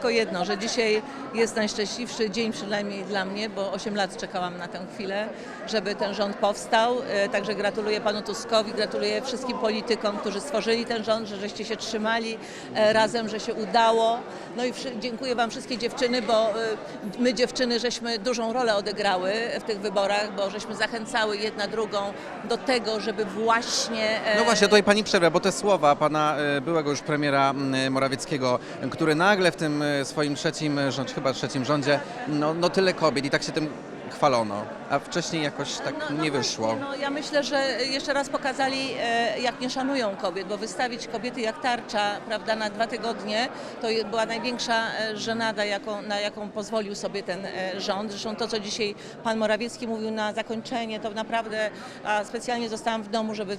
tylko jedno, że dzisiaj jest najszczęśliwszy dzień przynajmniej dla mnie, bo 8 lat czekałam na tę chwilę, żeby ten rząd powstał. E, Także gratuluję panu Tuskowi, gratuluję wszystkim politykom, którzy stworzyli ten rząd, że żeście się trzymali e, razem, że się udało. No i dziękuję wam wszystkie dziewczyny, bo e, my dziewczyny żeśmy dużą rolę odegrały w tych wyborach, bo żeśmy zachęcały jedna drugą do tego, żeby właśnie... No właśnie, tutaj pani przerwę, bo te słowa pana byłego już premiera m, Morawieckiego, który nagle w tym swoim trzecim chyba trzecim rządzie, no, no tyle kobiet i tak się tym chwalono, a wcześniej jakoś tak No, no nie wyszło. Właśnie, no, ja myślę, że jeszcze raz pokazali, e, jak nie szanują kobiet, bo wystawić kobiety jak tarcza, prawda, na dwa tygodnie, to była największa e, żenada, jaką, na jaką pozwolił sobie ten e, rząd. Zresztą to, co dzisiaj pan Morawiecki mówił na zakończenie, to naprawdę, a specjalnie zostałam w domu, żeby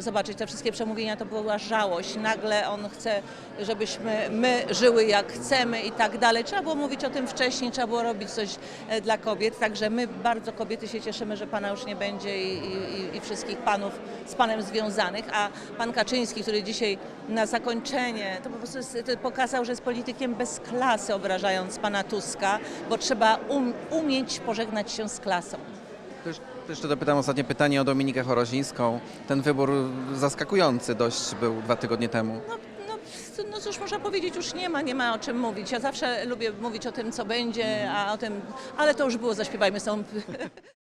zobaczyć te wszystkie przemówienia, to była żałość. Nagle on chce, żebyśmy my żyły jak chcemy i tak dalej. Trzeba było mówić o tym wcześniej, trzeba było robić coś dla kobiet, także my bardzo kobiety się cieszymy, że pana już nie będzie i, i, i wszystkich panów z panem związanych, a pan Kaczyński, który dzisiaj na zakończenie, to po prostu jest, to pokazał, że jest politykiem bez klasy, obrażając pana Tuska, bo trzeba um, umieć pożegnać się z klasą. To jeszcze dopytam ostatnie pytanie o Dominikę Chorozińską. Ten wybór zaskakujący dość był dwa tygodnie temu. No, no, cóż można powiedzieć, już nie ma, nie ma o czym mówić. Ja zawsze lubię mówić o tym, co będzie, a o tym, ale to już było, zaśpiewajmy są